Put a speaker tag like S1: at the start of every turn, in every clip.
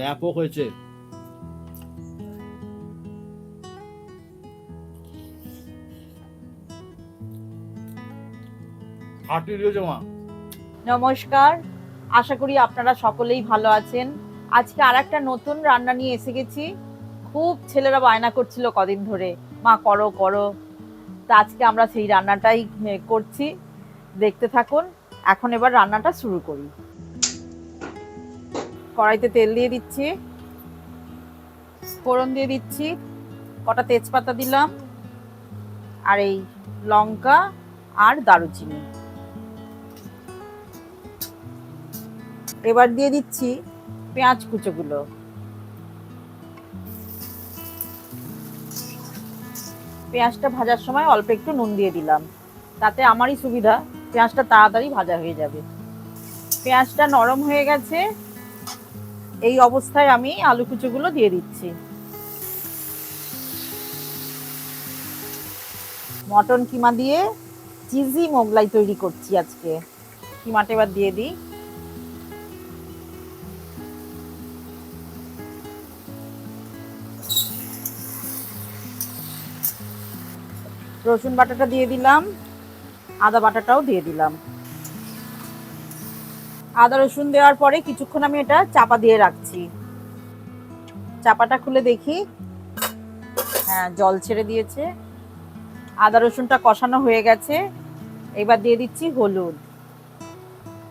S1: ব্যাপক হয়েছে।
S2: নমস্কার, আশা করি আপনারা সকলেই ভালো আছেন। আজকে আর একটা নতুন রান্না নিয়ে এসে গেছি। খুব ছেলেরা বায়না করছিল কদিন ধরে। মা, করো করো। তা আজকে আমরা সেই রান্নাটাই করছি। দেখতে থাকুন, এখন এবার রান্নাটা শুরু করি। কড়াইতে তেল দিয়ে দিচ্ছি। ফোড়ন দিয়ে দিচ্ছি। কটা তেজপাতা দিলাম। আর এই লঙ্কা আর দারুচিনি। এবার দিয়ে দিচ্ছি পেঁয়াজ কুচোগুলো। পেঁয়াজটা ভাজার সময় অল্প একটু নুন দিয়ে দিলাম। তাতে আমারই সুবিধা, পেঁয়াজটা তাড়াতাড়ি ভাজা হয়ে যাবে। পেঁয়াজটা নরম হয়ে গেছে। এই অবস্থায় আমি আলু কুচোগুলো দিয়ে দিচ্ছি। মটন কিমা দিয়ে চিজি মোগলাই তৈরি করছি আজকে। কিমাটা এবার দিয়ে দিই। রসুন বাটাটা দিয়ে দিলাম, আদা বাটাটাও দিয়ে দিলাম। আদা, রসুন দেওয়ার পরে কিছুক্ষণ আমি এটা চাপা দিয়ে রাখছি। চাপাটা খুলে দেখি। হ্যাঁ জল ছেড়ে দিয়েছে। আদা, রসুনটা কষানো হয়ে গেছে। এবার দিয়ে দিচ্ছি হলুদ।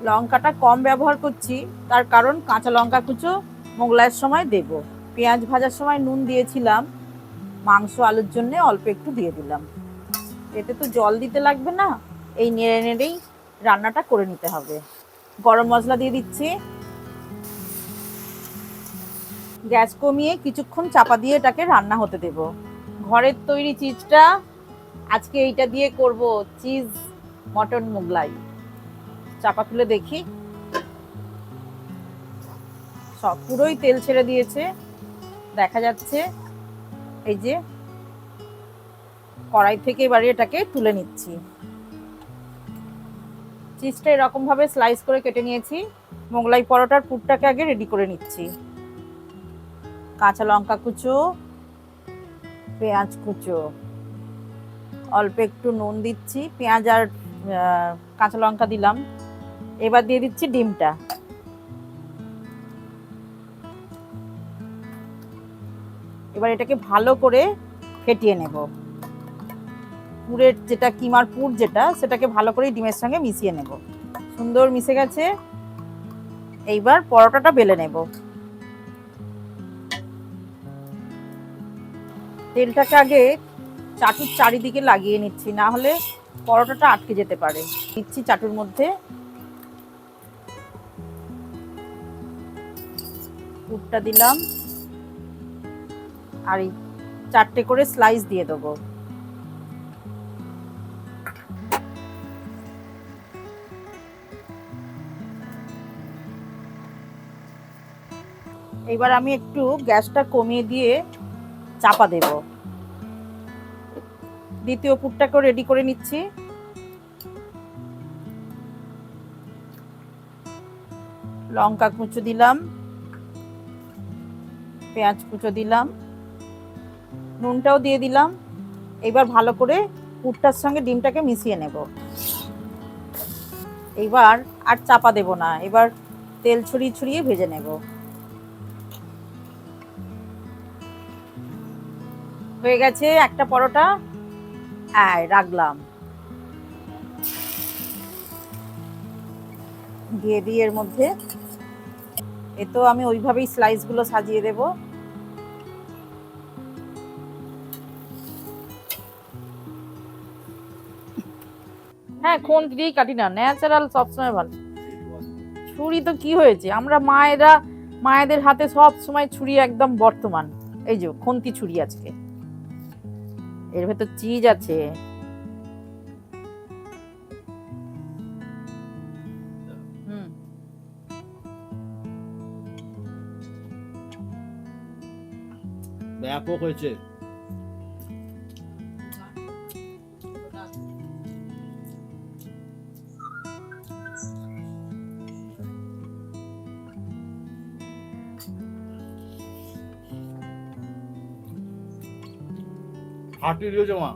S2: লঙ্কাটা কম ব্যবহার করছি, তার কারণ কাঁচা লঙ্কা কুচো মোগলাইয়ের সময় দেব। পেঁয়াজ ভাজার সময় নুন দিয়েছিলাম। মাংস, আলুর জন্য অল্প একটু দিয়ে দিলাম। এতে তো জল দিতে লাগবে না, এই নেড়ে নেড়েই রান্নাটা করে নিতে হবে। গরম মশলা দিয়ে দিচ্ছি। গ্যাস কমিয়ে কিছুক্ষণ চাপা দিয়ে এটাকে রান্না হতে দেব। ঘরের তৈরি চিজটা আজকে এইটা দিয়ে করব, চিজ, মটন, মোগলাই। চাপা খুলে দেখি। সব পুরোই তেল ছেড়ে দিয়েছে। দেখা যাচ্ছে এই যে কড়াই থেকে এবারে এটাকে তুলে নিচ্ছি। চিজটা এরকম ভাবে স্লাইস করে কেটে নিয়েছি। মোগলাই পরোটার পুরটাকে আগে রেডি করে নিচ্ছি। কাঁচা লঙ্কা কুচো, পেঁয়াজ কুচো। অল্প একটু নুন দিচ্ছি, পেঁয়াজ আর কাঁচা লঙ্কা দিলাম। এবার দিয়ে দিচ্ছি ডিমটা। এবার এটাকে ভালো করে ফেটিয়ে নেব। পুরের যেটা কিমার পুর যেটা, সেটাকে ভালো করে ডিমের সঙ্গে মিশিয়ে নেব। সুন্দর মিশে গেছে। এইবার পরোটাটা বেলে নেব। তেলটাকে আগে চাটুর চারিদিকে লাগিয়ে নিচ্ছি, না হলে পরোটাটা আটকে যেতে পারে। দিচ্ছি চাটুর মধ্যে। পুরটা দিলাম। আর এই চারটে করে স্লাইস দিয়ে দেবো। এবার আমি একটু গ্যাসটা কমিয়ে দিয়ে চাপা দেব। দ্বিতীয় পুরটাকেও রেডি করে নিচ্ছি। লঙ্কা কুচো দিলাম। পেঁয়াজ কুচো দিলাম। নুনটাও দিয়ে দিলাম। এবার ভালো করে পুরটার সঙ্গে ডিমটাকে মিশিয়ে নেব। এইবার আর চাপা দেব না। এবার তেল ছড়িয়ে ছড়িয়ে ভেজে নেব। হয়ে গেছে একটা পরোটা, আয়, রাখলাম। দিয়ে দিই এর মধ্যে। এ তো আমি ওইভাবেই স্লাইসগুলো সাজিয়ে দেব। হ্যাঁ কোন দিয়েই কাটি না ন্যাচারাল সবসময় ভালো। ছুরি তো কি হয়েছে? আমরা মায়েরা, মায়েদের হাতে সব সময় ছুরি একদম বর্তমান। এই যে, খুন্তি ছুরি আজকে। এর ভেতর চিজ আছে হুম
S1: ব্যাপক হয়েছে ফাটিয়ে দিয়েছে মা